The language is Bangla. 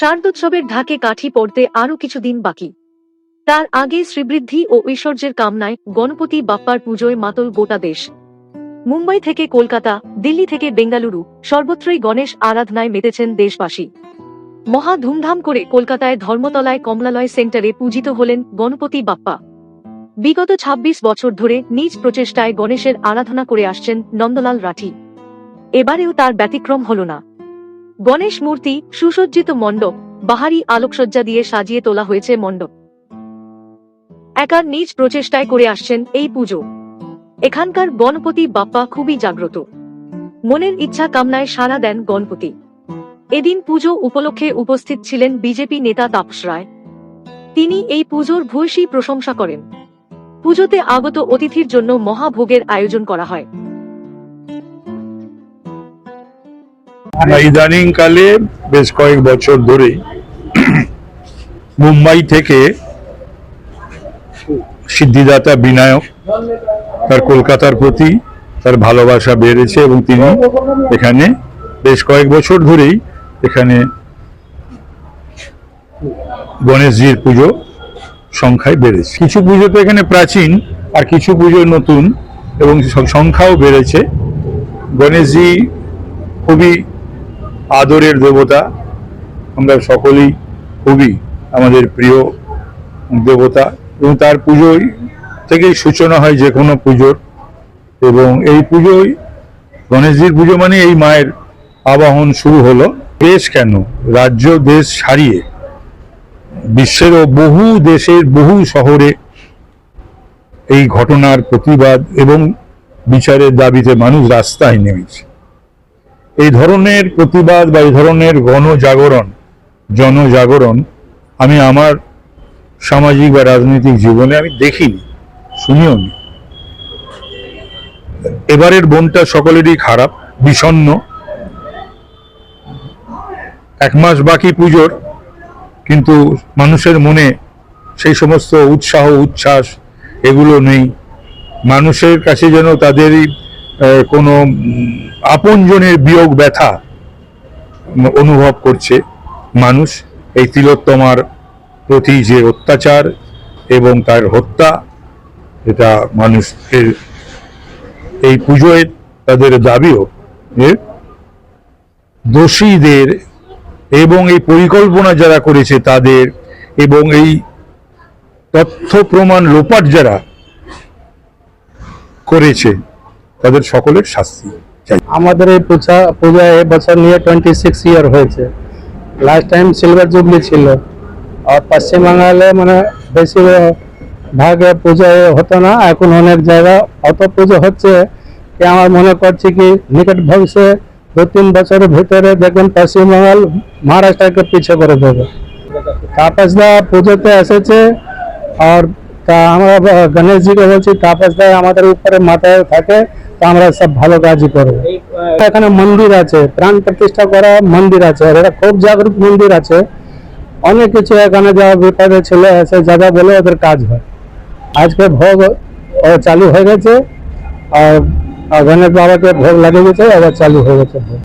শারদোৎসবের ঢাকে কাঠি পড়তে আরও কিছুদিন বাকি। তার আগে শ্রীবৃদ্ধি ও ঐশ্বর্যের কামনায় গণপতি বাপ্পার পুজোয় মাতল গোটা দেশ। মুম্বাই থেকে কলকাতা, দিল্লি থেকে বেঙ্গালুরু, সর্বত্রই গণেশ আরাধনায় মেতেছেন দেশবাসী। মহা ধুমধাম করে কলকাতায় ধর্মতলায় কমলালয় সেন্টারে পূজিত হলেন গণপতি বাপ্পা। বিগত ২৬ বছর ধরে নিজ প্রচেষ্টায় গণেশের আরাধনা করে আসছেন নন্দলাল রাঠি। এবারেও তার ব্যতিক্রম হল না। গণেশ মূর্তি সুসজ্জিত মণ্ডপ, বাহারি আলোকসজ্জা দিয়ে সাজিয়ে তোলা হয়েছে মণ্ডপ। একার নিজ প্রচেষ্টায় করে আসছেন এই পুজো। এখানকার গণপতি বাপ্পা খুবই জাগ্রত। মনের ইচ্ছা কামনায় সাড়া দেন গণপতি। এদিন পুজো উপলক্ষে উপস্থিত ছিলেন বিজেপি নেতা তাপস রায়। তিনি এই পুজোর ভূয়সী প্রশংসা করেন। পুজোতে আগত অতিথির জন্য মহাভোগের আয়োজন করা হয়। ইদানিংকালে বেশ কয়েক বছর ধরেই মুম্বাই থেকে সিদ্ধিদাতা বিনায়ক, তার কলকাতার প্রতি তার ভালোবাসা বেড়েছে এবং তিনি এখানে বেশ কয়েক বছর ধরেই এখানে গণেশজির পুজো সংখ্যায় বেড়েছে। কিছু পুজো তো এখানে প্রাচীন আর কিছু পুজো নতুন এবং সংখ্যাও বেড়েছে। গণেশজি খুবই আদরের দেবতা। আমরা সকলেই খুবই আমাদের প্রিয় দেবতা এবং তার পুজোয় থেকেই সূচনা হয় যে কোনো পুজোর। এবং এই পুজোয় গণেশজির পুজো মানে এই মায়ের আবাহন শুরু হলো। দেশ কেন? রাজ্য, দেশ ছাড়িয়ে। বিশ্বেরও বহু দেশের বহু শহরে এই ঘটনার প্রতিবাদ এবং বিচারের দাবিতে মানুষ রাস্তায় নেমেছে। এই ধরনের প্রতিবাদ বা এই ধরনের গণজাগরণ, জনজাগরণ আমি আমার সামাজিক বা রাজনৈতিক জীবনে আমি দেখিনি, শুনিও নি। এবারের বোনটা সকলেরই খারাপ, বিষণ্ণ। এক মাস বাকি পুজোর, কিন্তু মানুষের মনে সেই সমস্ত উৎসাহ, উচ্ছ্বাস এগুলো নেই। মানুষের কাছে যেন তাদেরই কোনো আপনজনের বিয়োগ ব্যথা অনুভব করছে মানুষ। এই তিলোত্তমার প্রতি যে অত্যাচার এবং তার হত্যা, এটা মানুষের, এই পুজোয় তাদের দাবিও দোষীদের এবং এই পরিকল্পনা যারা করেছে তাদের এবং এই তথ্য প্রমাণ লোপাট যারা করেছে তাদের সকলের শাস্তি আমাদের এই পূজা পূজা এবছর নিয়ে টোয়েন্টি সিক্স ইয়ার হয়েছে। লাস্ট টাইম সিলভার জুবলি ছিল। আর পশ্চিমবাংলায় মানে বেশি ভাগে পুজো হতো না, এখন অনেক জায়গা অত পুজো হচ্ছে আমার মনে করছি কি নিকট ভবিষ্যতে দু তিন বছরের ভিতরে দেখবেন পশ্চিমবাংল মহারাষ্ট্রকে পিছিয়ে করে দেবে। তাপসদা পুজোতে এসেছে আর তা আমরা গণেশজিকে বলছি, তাপসদা আমাদের উপরে মাথায় থাকে তো আমরা সব ভালো কাজই করব। এখানে মন্দির আছে, প্রাণ প্রতিষ্ঠা করা মন্দির আছে, আর এটা খুব জাগরুক মন্দির আছে। অনেক কিছু এখানে যা বিপদে ছিল, এসে যারা বলে ওদের কাজ হয়। আজকে ভোগ ও চালু হয়ে গেছে, আর আর গণেশ বাবাকে ভোগ লাগিয়ে গেছে আবার চালু হয়ে গেছে ভোগ।